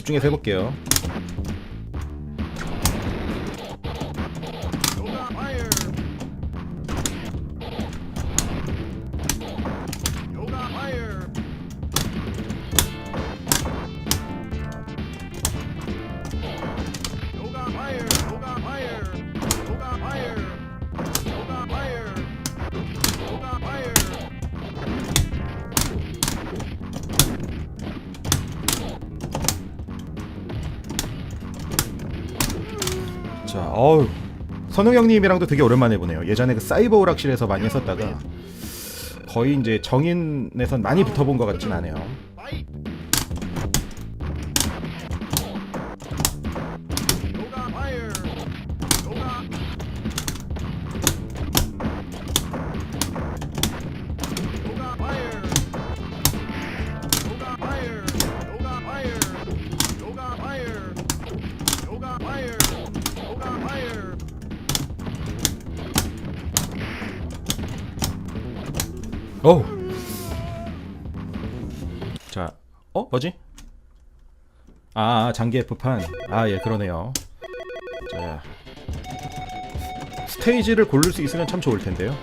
집중해서 해볼게요. 자, 어우. 선우 형님이랑도 되게 오랜만에 보네요. 예전에 그 사이버 오락실에서 많이 했었다가 거의 이제 정인에선 많이 붙어본 것 같진 않아요. 어우. 자, 어 뭐지? 아 장기 F판. 아 예 그러네요. 자, 스테이지를 고를 수 있으면 참 좋을 텐데요.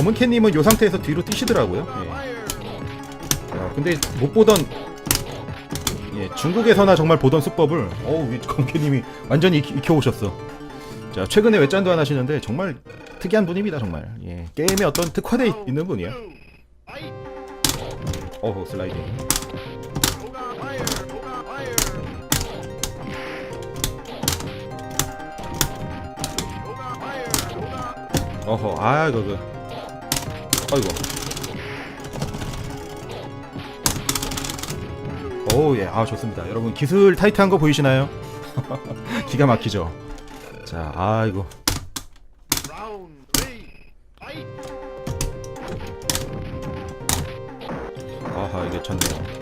검은 캣님은 이 상태에서 뒤로 뛰시더라고요. 예. 야, 근데 못 보던 예, 중국에서나 정말 보던 수법을 어우, 이 검캐님이 완전히 익히, 익 혀오셨어. 자, 최근에 외짠도 안 하시는데 정말 특이한 분입니다, 정말. 예, 게임에 어떤 특화돼 있- 있는. Two. Fight. 어허, 슬라이딩. 어허, 아, 이거 그, 어이구. 오, 예, 아, 좋습니다. 여러분 기술 타이트한 거 보이시나요? 기가 막히죠. 자, 아. Fight. 아하, 이게 좋네요.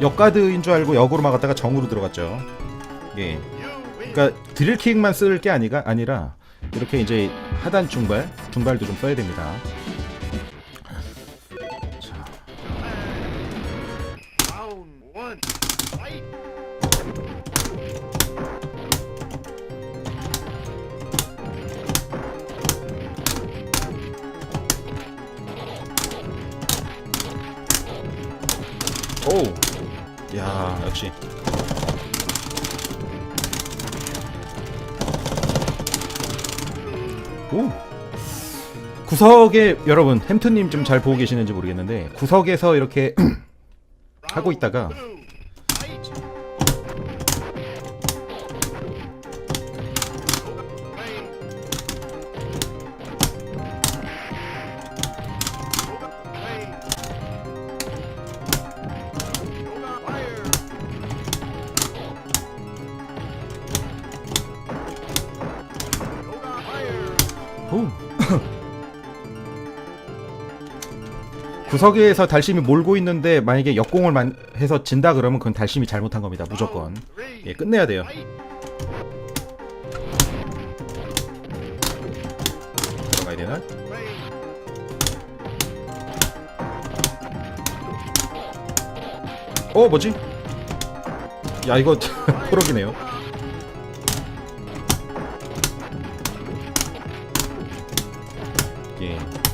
역가드인 줄 알고 역으로 막았다가 정으로 들어갔죠. 예. 그러니까 드릴킥만 쓸 게 아니가 아니라 이렇게 이제 하단 중발, 중발도 좀 써야 됩니다. 역시. 오. 구석에 여러분 햄튼님 좀 잘 보고 계시는지 모르겠는데 구석에서 이렇게 하고 있다가 오. 구석에서 달심이 몰고 있는데 만약에 역공을 만 해서 진다 그러면 그건 달심이 잘못한 겁니다 무조건. 예 끝내야 돼요. 들어가야 되나? 어 뭐지? 야 이거 포럭이네요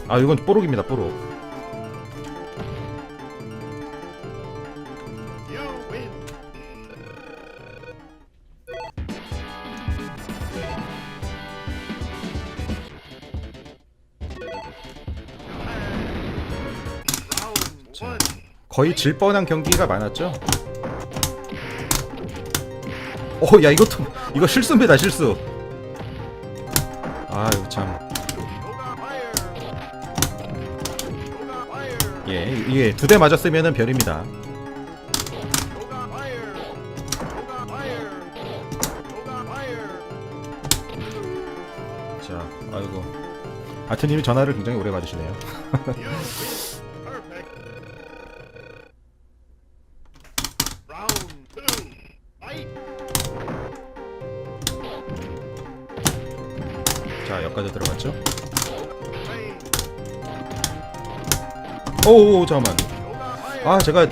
아 이건 뽀록입니다 뽀록. 거의 질 뻔한 경기가 많았죠. 어, 야 이것도 이거 실수입니다 실수. 아유 참. 예, 이게 두대 맞았으면은 별입니다. 자, 아이고. 아트님이 전화를 굉장히 오래 받으시네요. 자, 여기까지 들어갔죠? 오오 잠깐만. 아, 제가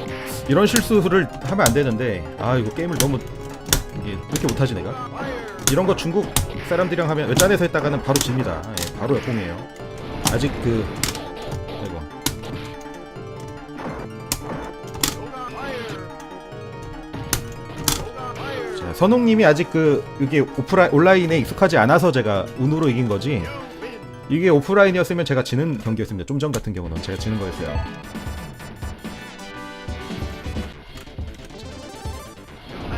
이런 실수를 하면 안 되는데, 아 이거 게임을 너무 예, 이렇게 못하지 내가. Fire. 이런 거 중국 사람들이랑 하면 외딴에서 했다가는 바로 집니다. 예, 바로 역공이에요. 아직 그 이거 선홍님이 아직 그 이게 오프라인 온라인에 익숙하지 않아서 제가 운으로 이긴 거지. 이게 오프라인이었으면 제가 지는 경기였습니다. 좀 전 같은 경우는 제가 지는 거였어요.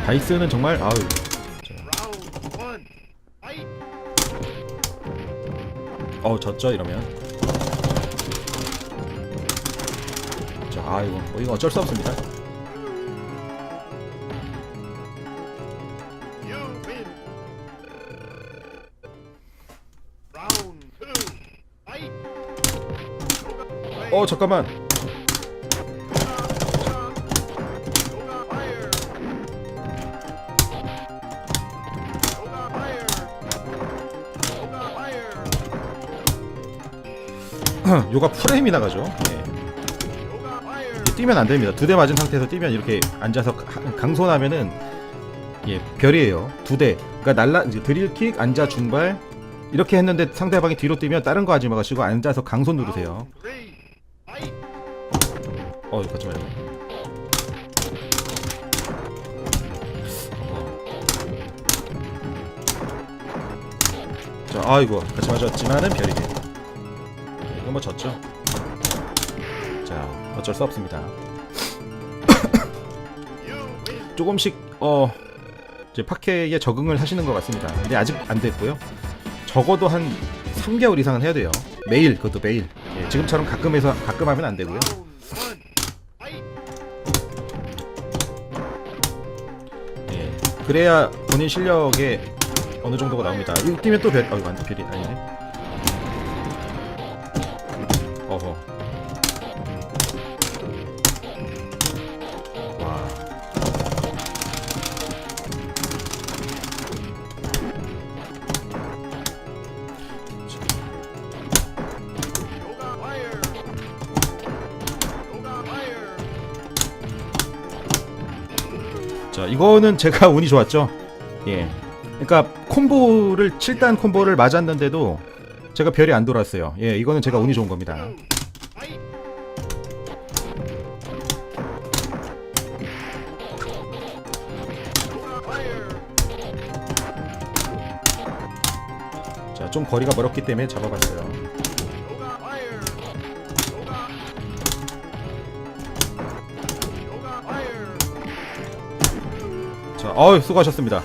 다이스는 정말 아우. 어 졌죠 이러면. 자 아이고 뭐 이거 어쩔 수 없습니다. 어 잠깐만. 요가 프레임이 나가죠. 예. Fire. 뛰면 안 됩니다. 두 대 맞은 상태에서 뛰면 이렇게 앉아서 가- 강손하면은 예 별이에요. 두 대. 그러니까 날라 이제 드릴킥 앉아 중발 이렇게 했는데 상대방이 뒤로 뛰면 다른 거 하지 마시고 앉아서 강손 누르세요. 어 이거. 어. 자 아이고 같이 맞았지만은 별이게. 이거 뭐 졌죠. 자 어쩔 수 없습니다. 조금씩 어 이제 파케에 적응을 하시는 것 같습니다. 근데 아직 안 됐고요. 적어도 한 3개월 이상은 해야 돼요. 매일 그것도 매일. 예, 지금처럼 가끔 해서 가끔 하면 안 되고요. 그래야 본인 실력에 어느 정도가 나옵니다. 이거 뛰면 또 별, 어, 이거 안 별이 아니네. 자, 이거는 제가 운이 좋았죠. 예. 그러니까 콤보를 7단 콤보를 맞았는데도 제가 별이 안 돌았어요. 예, 이거는 제가 운이 좋은 겁니다. 자, 좀 거리가 멀었기 때문에 잡아봤어요. 어우, 수고하셨습니다.